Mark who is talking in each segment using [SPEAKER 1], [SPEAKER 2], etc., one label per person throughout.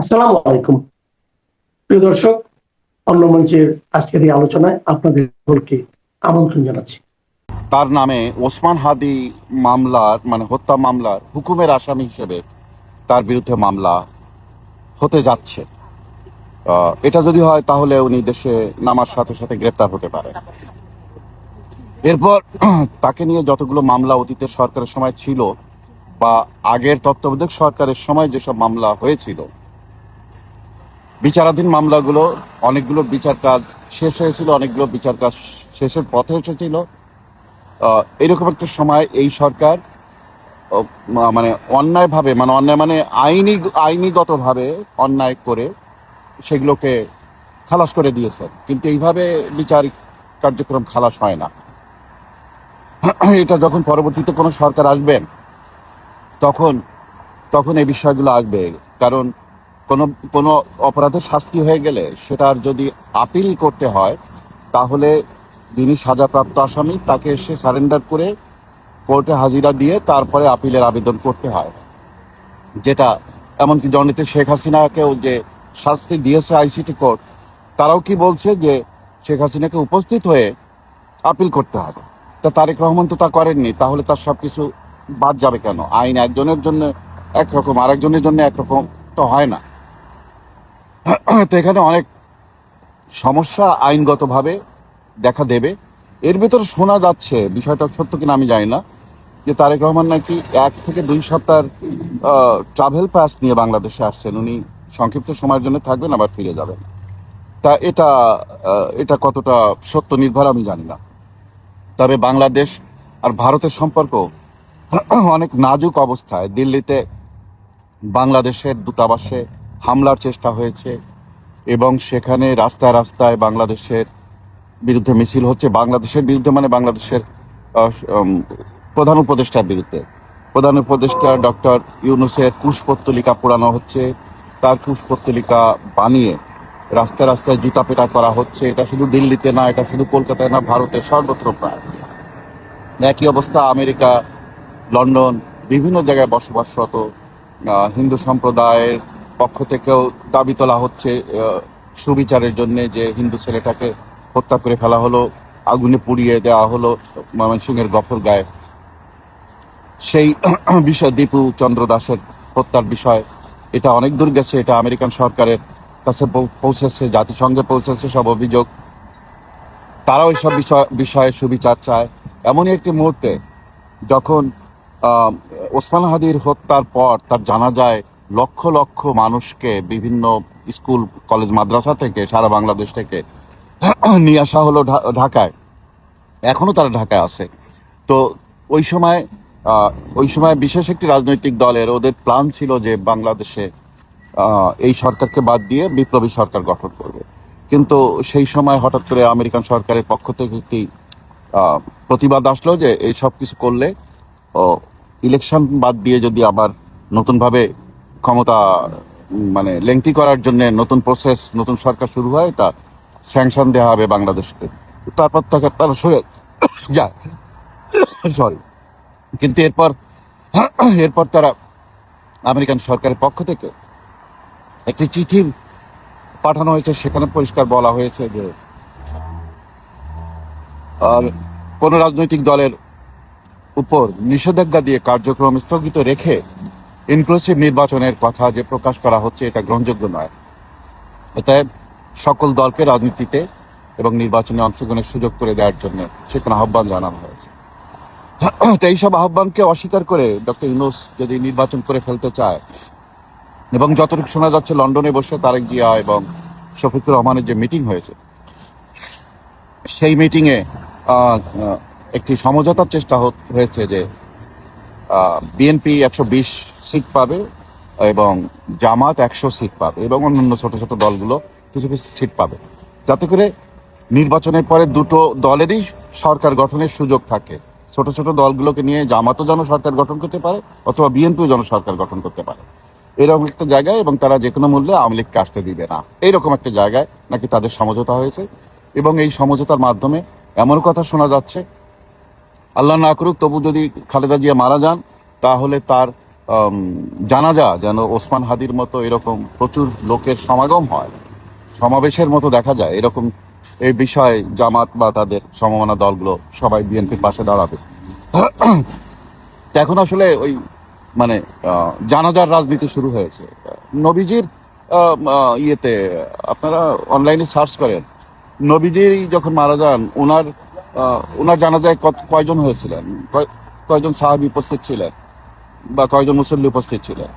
[SPEAKER 1] আসসালামু আলাইকুম। প্রিয় দর্শক, অন্য মঞ্চের আজকের এই আলোচনায় আপনাদের সকলকে আমন্ত্রণ জানাচ্ছি।
[SPEAKER 2] তার নামে ওসমান হাদি মামলার মানে হত্যা মামলার হুকুমের আসামি হিসেবে তার বিরুদ্ধে মামলা হতে যাচ্ছে। এটা যদি হয় তাহলে উনি দেশে নামার সাথে সাথে গ্রেপ্তার হতে পারে এরপর তাকে নিয়ে যতগুলো মামলা অতীতে সরকারের সময় ছিল বা আগের তত্ত্বাবধায়ক সরকারের সময় যেসব মামলা হয়েছিল বিচারাধীন মামলাগুলো, অনেকগুলো বিচার কাজ শেষ হয়েছিল, অনেকগুলো বিচার কাজ শেষের পথে এসেছিল। এরকম একটা সময় এই সরকার মানে অন্যায়ভাবে মানে অন্যায় মানে আইনি, আইনিগতভাবে অন্যায় করে সেগুলোকে খালাস করে দিয়েছেন কিন্তু এইভাবে বিচারিক কার্যক্রম খালাস হয় না। এটা যখন পরবর্তীতে কোনো সরকার আসবেন তখন তখন এই বিষয়গুলো আসবে। কারণ কোনো কোনো অপরাধের শাস্তি হয়ে গেলে সেটার যদি আপিল করতে হয়, তাহলে যিনি সাজাপ্রাপ্ত আসামি, তাকে এসে সারেন্ডার করে কোর্টে হাজিরা দিয়ে তারপরে আপিলের আবেদন করতে হয়। যেটা এমনকি জননীতি শেখ হাসিনাকেও যে শাস্তি দিয়েছে আইসিটি কোর্ট, তারাও কি বলছে যে শেখ হাসিনাকে উপস্থিত হয়ে আপিল করতে হবে? তা তারেক রহমান তো তা করেননি, তাহলে তার সব কিছু বাদ যাবে কেন? আইন একজনের জন্য একরকম, আরেকজনের জন্য একরকম তো হয় না। তো এখানে অনেক সমস্যা আইনগতভাবে দেখা দেবে। এর ভিতরে শোনা যাচ্ছে, বিষয়টা সত্য কিনা আমি জানি না, যে তারেক রহমান নাকি এক থেকে দুই সপ্তাহ ট্রাভেল পাস নিয়ে বাংলাদেশে আসছেন। উনি সংক্ষিপ্ত সময়ের জন্য থাকবেন, আবার ফিরে যাবেন। তা এটা এটা কতটা সত্য নির্ভর আমি জানি না। তবে বাংলাদেশ আর ভারতের সম্পর্ক অনেক নাজুক অবস্থায়। দিল্লিতে বাংলাদেশের দূতাবাসে হামলার চেষ্টা হয়েছে এবং সেখানে রাস্তায় রাস্তায় বাংলাদেশের বিরুদ্ধে মিছিল হচ্ছে। বাংলাদেশের বিরুদ্ধে মানে বাংলাদেশের প্রধান উপদেষ্টার বিরুদ্ধে। প্রধান উপদেষ্টা ডক্টর ইউনুসের কুশপত্তলিকা পোড়ানো হচ্ছে। তার কুশপত্তলিকা বানিয়ে রাস্তায় রাস্তায় জুতা পেটা করা হচ্ছে। এটা শুধু দিল্লিতে না, এটা শুধু কলকাতায় না, ভারতের সর্বত্র প্রায়। একই অবস্থা আমেরিকা, লন্ডন, বিভিন্ন জায়গায় বসবাসরত হিন্দু সম্প্রদায়ের পক্ষ থেকেও দাবি তোলা হচ্ছে সুবিচারের জন্য যে হিন্দু ছেলেটাকে হত্যা করে ফেলা হলো, আগুনে পুড়িয়ে দেওয়া হলো ময়মনসিংহের গফর গায়ে সেই বিষয় দীপু চন্দ্র দাসের হত্যার বিষয়, এটা অনেক দূর গেছে, এটা আমেরিকান সরকারের কাছে পৌঁছেছে, জাতিসংঘে পৌঁছেছে সব অভিযোগ। তারাও এইসব বিষয়, বিষয়ে সুবিচার চায়। এমনই একটি মুহূর্তে যখন ওসমান হাদির হত্যার পর তার জানা যায় লক্ষ লক্ষ মানুষকে বিভিন্ন স্কুল, কলেজ, মাদ্রাসা থেকে, সারা বাংলাদেশ থেকে নিয়ে আসা হলো ঢাকায়। এখনও তারা ঢাকায় আছে। তো ওই সময় ওই সময় বিশেষ একটি রাজনৈতিক দলের ওদের প্ল্যান ছিল যে বাংলাদেশে এই সরকারকে বাদ দিয়ে বিপ্লবী সরকার গঠন করবে। কিন্তু সেই সময় হঠাৎ করে আমেরিকান সরকারের পক্ষ থেকে একটি প্রতিবাদ আসলো যে এই সব কিছু করলে ইলেকশন বাদ দিয়ে যদি আবার নতুনভাবে ক্ষমতা মানে লেংথি করার জন্য নতুন প্রসেস নতুন সরকার শুরু হয়, তা স্যাংশন দেওয়া হবে বাংলাদেশকে। তারপর থেকে তারা সরে যায় সরি কিন্তু এরপর এরপর তারা আমেরিকান সরকারের পক্ষ থেকে একটি চিঠি পাঠানো হয়েছে, সেখানে পরিষ্কার বলা হয়েছে যে, আর কোন রাজনৈতিক দলের উপর নিষেধাজ্ঞা দিয়ে কার্যক্রম স্থগিত রেখে ইনক্লুসিভ নির্বাচনের কথা যে প্রকাশ করা হচ্ছে, এটা গ্রহণযোগ্য নয়। অতএব সকল দলকে রাজনীতিতে এবং নির্বাচনে অংশগ্রহণের সুযোগ করে দেওয়ার জন্য সেখানে আহ্বান জানানো হয়েছে। তো এইসব আহ্বানকে অস্বীকার করে ডক্টর ইউনুস যদি নির্বাচন করে ফেলতে চায়, এবং যতটুকু শোনা যাচ্ছে লন্ডনে বসে তারেক জিয়া এবং শফিকুর রহমানের যে মিটিং হয়েছে, সেই মিটিংয়ে একটি সমঝোতার চেষ্টা হয়েছে যে বিএনপি একশো বিশ সিট পাবে এবং জামাত একশো সিট পাবে এবং অন্যান্য ছোট ছোট দলগুলো কিছু কিছু সিট পাবে। যাতে করে নির্বাচনের পরে দুটো দলেরই সরকার গঠনের সুযোগ থাকে। ছোট ছোট দলগুলোকে নিয়ে জামাতও যেন সরকার গঠন করতে পারে অথবা বিএনপিও যেন সরকার গঠন করতে পারে। এরকম একটা জায়গায় এবং তারা যে কোনো মূল্যে আওয়ামী লীগকে আসতে দিবে না। এইরকম একটা জায়গায় নাকি তাদের সমঝোতা হয়েছে এবং এই সমঝোতার মাধ্যমে এমন কথা শোনা যাচ্ছে আল্লাহ না করুক, তবু যদি খালেদা জিয়া মারা যান, তাহলে তার জানাজা যেন ওসমান হাদির মতো এরকম প্রচুর লোকের সমাগম হয়। সমাবেশের মতো দেখা যায়। এরকম এই বিষয়ে জামাত বা তাদের সমমনা দলগুলো সবাই বিএনপির পাশে দাঁড়াবে। এখন আসলে ওই মানে জানাজার রাজনীতি শুরু হয়েছে। নবীজির ইয়েতে আপনারা অনলাইনে সার্চ করেন। নবীজি যখন মারা যান, ওনার ওনার জানাজায় কয়জন হয়েছিলেন? কয়- কয়জন সাহাবি উপস্থিত ছিলেন? বা কয়জন মুসল্লি উপস্থিত ছিলেন?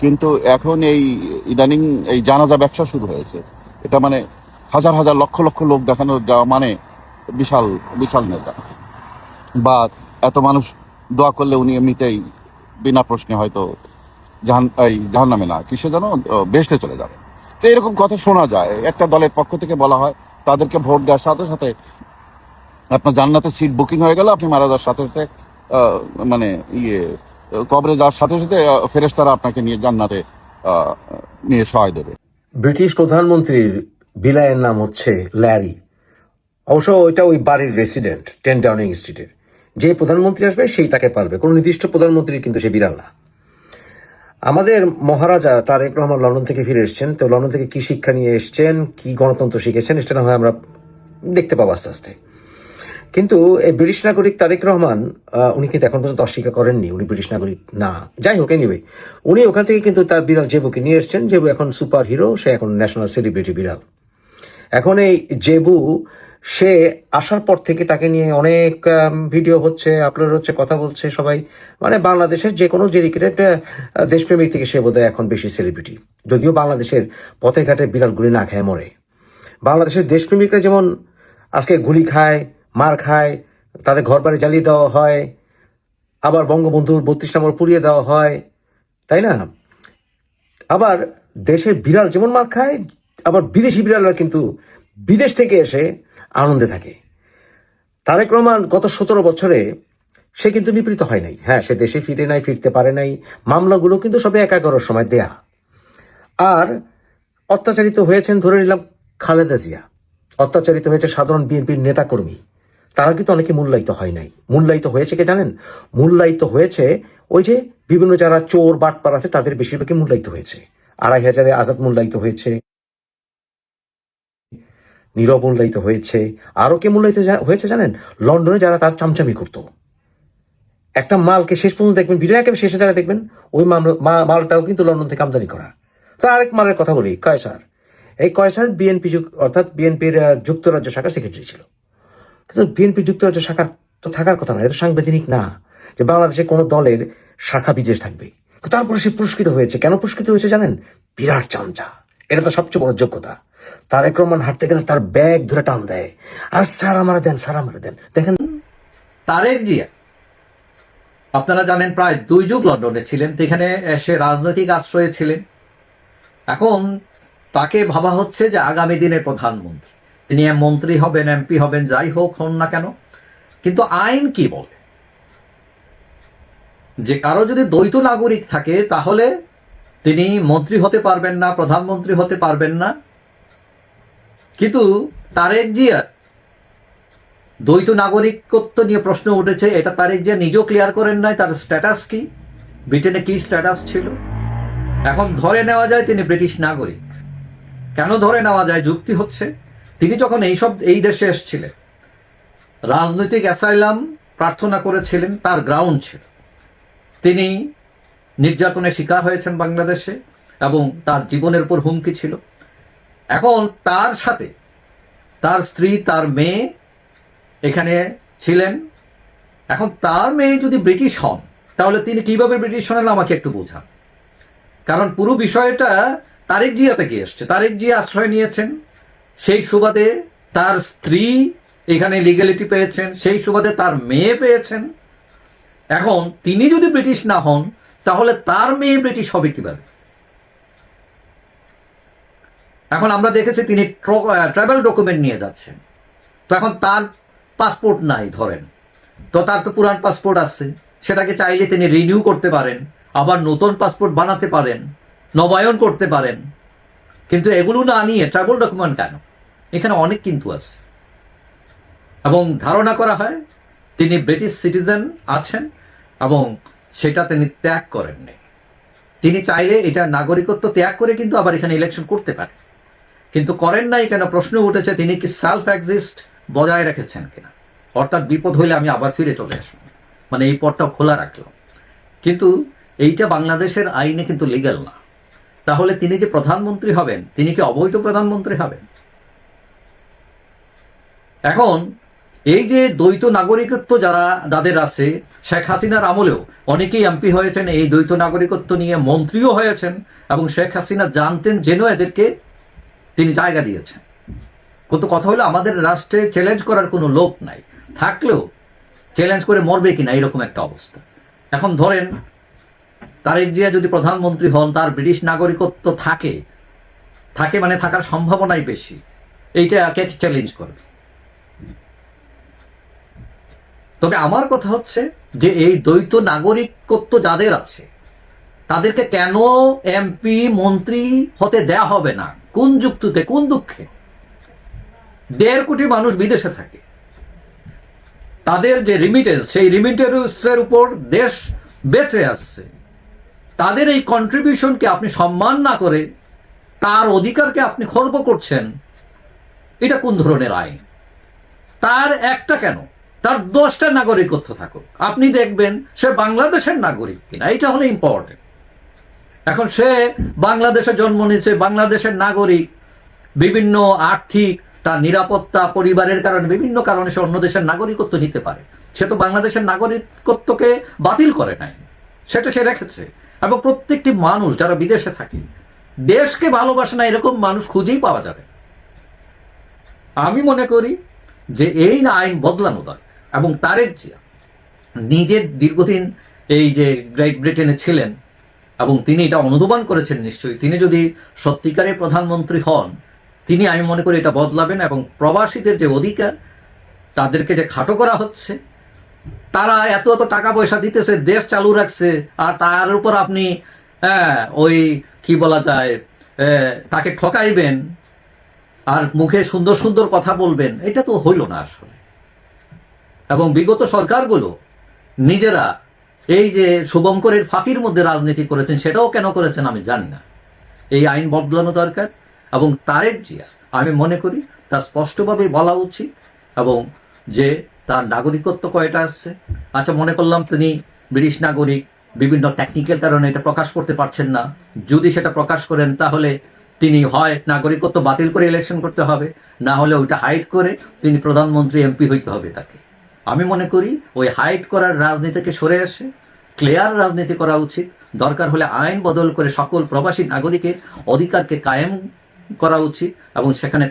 [SPEAKER 2] কিন্তু এখন এই ইদানিং এই জানাজা ব্যবসা শুরু হয়েছে। এটা মানে হাজার হাজার লক্ষ লক্ষ লোক দেখানো যাওয়া মানে বিশাল বিশাল নেতা। বা এত মানুষ দোয়া করলে উনি এমনিতেই বিনা প্রশ্নে হয়তো জাহান এই জাহান নামে না, কিসে যেন বেসতে চলে যাবে। তো এরকম কথা শোনা যায়। একটা দলের পক্ষ থেকে বলা হয়, তাদেরকে ভোট দেওয়ার সাথে সাথে আপনার জান্নাতে সিট বুকিং হয়ে গেল, আপনি মারা যাওয়ার সাথে সাথে মানে ইয়ে কবরে যাওয়ার সাথে সাথে ফেরেস্তারা আপনাকে নিয়ে জান্নাতে নিয়ে সহায় দেবে।
[SPEAKER 3] ব্রিটিশ প্রধানমন্ত্রীর বিলায়ের নাম হচ্ছে ল্যারি। অবশ্য ওইটা ওই বাড়ির রেসিডেন্ট টেন ডাউনিং স্ট্রিটের যে প্রধানমন্ত্রী আসবে, সেই তাকে পারবে কোনো নির্দিষ্ট প্রধানমন্ত্রী কিন্তু সে বিড়াল না। আমাদের মহারাজা তারেক রহমান লন্ডন থেকে ফিরে এসেছেন। তো লন্ডন থেকে কি শিক্ষা নিয়ে এসেছেন, কি গণতন্ত্র শিখেছেন, সেটা না হয় আমরা দেখতে পাবো আস্তে আস্তে। কিন্তু এই ব্রিটিশ নাগরিক তারেক রহমান উনি কিন্তু এখন পর্যন্ত অস্বীকার করেননি, উনি ব্রিটিশ নাগরিক না। যাই হোক এনিওয়ে উনি ওখান থেকে কিন্তু তার বিড়াল জেবুকে নিয়ে এসেছেন। জেবু এখন সুপার হিরো সে এখন ন্যাশনাল সেলিব্রিটি বিড়াল। এখন এই জেবু, সে আসার পর থেকে তাকে নিয়ে অনেক ভিডিও হচ্ছে আপলোড হচ্ছে, কথা বলছে সবাই। মানে বাংলাদেশের যে কোনো ডেডিকেটেড দেশপ্রেমিক থেকে সে বোধহয় এখন বেশি সেলিব্রিটি যদিও বাংলাদেশের পথে ঘাটে বিড়াল গুলি না খায় মরে। বাংলাদেশের দেশপ্রেমিকরা যেমন আজকে গুলি খায় মার খায়, তাদের ঘর বাড়ি জ্বালিয়ে দেওয়া হয়, আবার বঙ্গবন্ধুর বত্রিশ নম্বর পুড়িয়ে দেওয়া হয়, তাই না? আবার দেশের বিড়াল যেমন মার খায়, আবার বিদেশি বিড়ালরা কিন্তু বিদেশ থেকে এসে আনন্দে থাকে। তারেক রহমান গত সতেরো বছরে সে কিন্তু নিপীড়িত হয় নাই। হ্যাঁ সে দেশে ফিরে নাই, ফিরতে পারে নাই। মামলাগুলো কিন্তু সবে এক এগারোর সময় দেয়া। আর অত্যাচারিত হয়েছেন ধরে নিলাম খালেদা জিয়া। অত্যাচারিত হয়েছে সাধারণ বিএনপির নেতাকর্মী। তারা কিন্তু অনেকে মূল্যায়িত হয় নাই। মূল্যায়িত হয়েছে কে জানেন? মূল্যায়িত হয়েছে ওই যে বিভিন্ন যারা চোর, বাটপার আছে, তাদের বেশিরভাগই মূল্যায়িত হয়েছে। আড়াই হাজারে আজাদ মূল্যায়িত হয়েছে, নীরব মূল্যায়িত হয়েছে। আরও কে মূল্যায়িত হয়েছে জানেন? লন্ডনে যারা তার চামচামি করতো। একটা মালকে শেষ পর্যন্ত দেখবেন, ভিডিও একেবারে শেষে যারা দেখবেন, ওই মালটাও কিন্তু লন্ডন থেকে আমদানি করা। তো আরেক মালের কথা বলি, কয়সার? এই কয়সার বিএনপি অর্থাৎ বিএনপির যুক্তরাজ্য শাখার সেক্রেটারি ছিল। কিন্তু বিএনপি যুক্তরাজ্য শাখার তো থাকার কথা না এটা সাংবিধানিক না, যে বাংলাদেশে কোনো দলের শাখা বিদেশ থাকবে। তারপরে সে পুরস্কৃত হয়েছে। কেন পুরস্কৃত হয়েছে জানেন? বিরাট চামচা। এটা তো সবচেয়ে বড় যোগ্যতা। তারেক রহমান হাঁটতে গেলে তার ব্যাগ ধরে টান দেয়। আর স্যার আমারা দেন স্যার আমারা দেন। দেখেন।
[SPEAKER 4] তারেক জিয়া, আপনারা জানেন প্রায় দুই যুগ লন্ডনে ছিলেন সেখানে সে রাজনৈতিক আশ্রয়ে ছিলেন। এখন তাকে ভাবা হচ্ছে যে আগামী দিনের প্রধানমন্ত্রী। তিনি মন্ত্রী হবেন, এমপি হবেন, যাই হোক, হন না কেন। কিন্তু আইন কি বলে? যে কারও যদি দ্বৈত নাগরিক থাকে, তাহলে তিনি মন্ত্রী হতে পারবেন না, প্রধানমন্ত্রী হতে পারবেন না। কিন্তু তারেক জিয়া দ্বৈত নাগরিকত্ব নিয়ে প্রশ্ন উঠেছে, এটা তারেক যে নিজেও ক্লিয়ার করেন নাই, তার স্ট্যাটাস কি? ব্রিটেনে কি স্ট্যাটাস ছিল? এখন ধরে নেওয়া যায় তিনি ব্রিটিশ নাগরিক। কেন ধরে নেওয়া যায়? যুক্তি হচ্ছে তিনি যখন এইসব, এই দেশে এসেছিলেন, রাজনৈতিক অ্যাসাইলাম প্রার্থনা করেছিলেন, তার গ্রাউন্ড ছিল। তিনি নির্যাতনের শিকার হয়েছেন বাংলাদেশে এবং তার জীবনের উপর হুমকি ছিল। এখন তার সাথে তার স্ত্রী, তার মেয়ে এখানে ছিলেন। এখন তার মেয়ে যদি ব্রিটিশ হন, তাহলে তিনি কীভাবে ব্রিটিশ হলেন আমাকে একটু বোঝান। কারণ পুরো বিষয়টা তারেক জিয়া থেকে এসছে। তারেক জিয়া আশ্রয় নিয়েছেন। সেই সুবাদে তার স্ত্রী এখানে লিগ্যালিটি পেয়েছেন, সেই সুবাদে তার মেয়ে পেয়েছেন। এখন তিনি যদি ব্রিটিশ না হন, তাহলে তার মেয়ে ব্রিটিশ হবে কীভাবে? এখন আমরা দেখেছি তিনি ট্রাভেল ডকুমেন্ট নিয়ে যাচ্ছেন। তো এখন তার পাসপোর্ট নাই, ধরেন। তো তার তো পুরান পাসপোর্ট আছে। সেটাকে চাইলে তিনি রিনিউ করতে পারেন, আবার নতুন পাসপোর্ট বানাতে পারেন, নবায়ন করতে পারেন। কিন্তু এগুলো না নিয়ে ট্রাভেল ডকুমেন্ট কেন? এখানে অনেক কিন্তু আছে। এবং ধারণা করা হয়, তিনি ব্রিটিশ সিটিজেন আছেন এবং সেটা তিনি ত্যাগ করেননি। তিনি চাইলে এটা নাগরিকত্ব ত্যাগ করে কিন্তু আবার এখানে ইলেকশন করতে পারে কিন্তু করেন নাই কেন? প্রশ্ন উঠেছে, তিনি কি সেলফ এক্সিস্ট বজায় রেখেছেন কিনা? অর্থাৎ বিপদ হইলে আমি আবার ফিরে চলে আসব। মানে এই পথটাও খোলা রাখলাম কিন্তু এইটা বাংলাদেশের আইনে কিন্তু লিগ্যাল না। তাহলে তিনি যে প্রধানমন্ত্রী হবেন, তিনি কি অবৈধ প্রধানমন্ত্রী হবেন? এখন, এই যে দ্বৈত নাগরিকত্ব যারা, যাদের আছে, শেখ হাসিনার আমলেও অনেকেই এমপি হয়েছেন, এই দ্বৈত নাগরিকত্ব নিয়ে মন্ত্রীও হয়েছেন এবং শেখ হাসিনা জানতেন যেন এদেরকে তিনি জায়গা দিয়েছেন। কিন্তু কথা হলো, আমাদের রাষ্ট্রে চ্যালেঞ্জ করার কোনো লোক নাই। থাকলেও চ্যালেঞ্জ করে মরবে কিনা, এরকম একটা অবস্থা। এখন ধরেন, তারেক জিয়া যদি প্রধানমন্ত্রী হন, তার ব্রিটিশ নাগরিকত্ব থাকে থাকে মানে থাকার সম্ভাবনাই বেশি। এইটা কে চ্যালেঞ্জ করবে? তবে আমার কথা হচ্ছে যে এই দ্বৈত নাগরিকত্ব যাদের আছে, তাদেরকে কেন এমপি, মন্ত্রী হতে দেয়া হবে না? কোন যুক্তিতে, কোন দুঃখে? দেড় কোটি মানুষ বিদেশে থাকে। তাদের যে রিমিটেন্স সেই রিমিটেন্সের উপর দেশ বেঁচে আসছে তাদের এই কন্ট্রিবিউশনকে আপনি সম্মান না করে তার অধিকারকে আপনি খর্ব করছেন, এটা কোন ধরনের আইন? তার একটা কেন? তার দশটা নাগরিকত্ব থাকুক। আপনি দেখবেন সে বাংলাদেশের নাগরিক কিনা এটা হলো ইম্পর্টেন্ট এখন সে বাংলাদেশে জন্ম নিয়েছে, বাংলাদেশের নাগরিক, বিভিন্ন আর্থিক, তার নিরাপত্তা, পরিবারের কারণে, বিভিন্ন কারণে সে অন্য দেশের নাগরিকত্ব নিতে পারে। সে তো বাংলাদেশের নাগরিকত্বকে বাতিল করে নাই। সেটা সে রেখেছে। এবং প্রত্যেকটি মানুষ যারা বিদেশে থাকে, দেশকে ভালোবাসে না, এরকম মানুষ খুঁজেই পাওয়া যাবে আমি মনে করি যে এই না আইন বদলানো দরকার। এবং তারেক জিয়া নিজের দীর্ঘদিন এই যে গ্রেট ব্রিটেনে ছিলেন, এবং তিনি এটা অনুধাবন করেছেন নিশ্চয়ই, তিনি যদি সত্যিকারের প্রধানমন্ত্রী হন, তিনি আমি মনে করি এটা বদলাবেন এবং প্রবাসীদের যে অধিকার, তাদেরকে যে খাটো করা হচ্ছে, তারা এত এত টাকা পয়সা দিতেছে, দেশ চালু রাখছে, আর তার উপর আপনি হ্যাঁ ওই কি বলা যায় তাকে ঠকাইবেন, আর মুখে সুন্দর সুন্দর কথা বলবেন, এটা তো হইল না আসলে। এবং বিগত সরকারগুলো নিজেরা এই যে শুভঙ্করের ফাঁকির মধ্যে রাজনীতি করেছেন, সেটাও কেন করেছেন আমি জানি না। এই আইন বদলানো দরকার এবং তারেক জিয়া, আমি মনে করি তা স্পষ্টভাবে বলা উচিত এবং যে তার নাগরিকত্ব কয়টা আসছে আচ্ছা মনে করলাম তিনি ব্রিটিশ নাগরিক, বিভিন্ন টেকনিক্যাল কারণে এটা প্রকাশ করতে পারছেন না। যদি সেটা প্রকাশ করেন, তাহলে তিনি হয় নাগরিকত্ব বাতিল করে ইলেকশন করতে হবে, না হলে ওইটা হাইড করে তিনি প্রধানমন্ত্রী এমপি হইতে হবে তাকে। আমি মনে করি ওই হাইট করার রাজনীতিকে সরে আসে ক্লিয়ার রাজনীতি করা উচিত। দরকার হলে আইন বদল করে সকল প্রবাসী নাগরিকের অধিকারকে কায়েম করা উচিত এবং সেখানে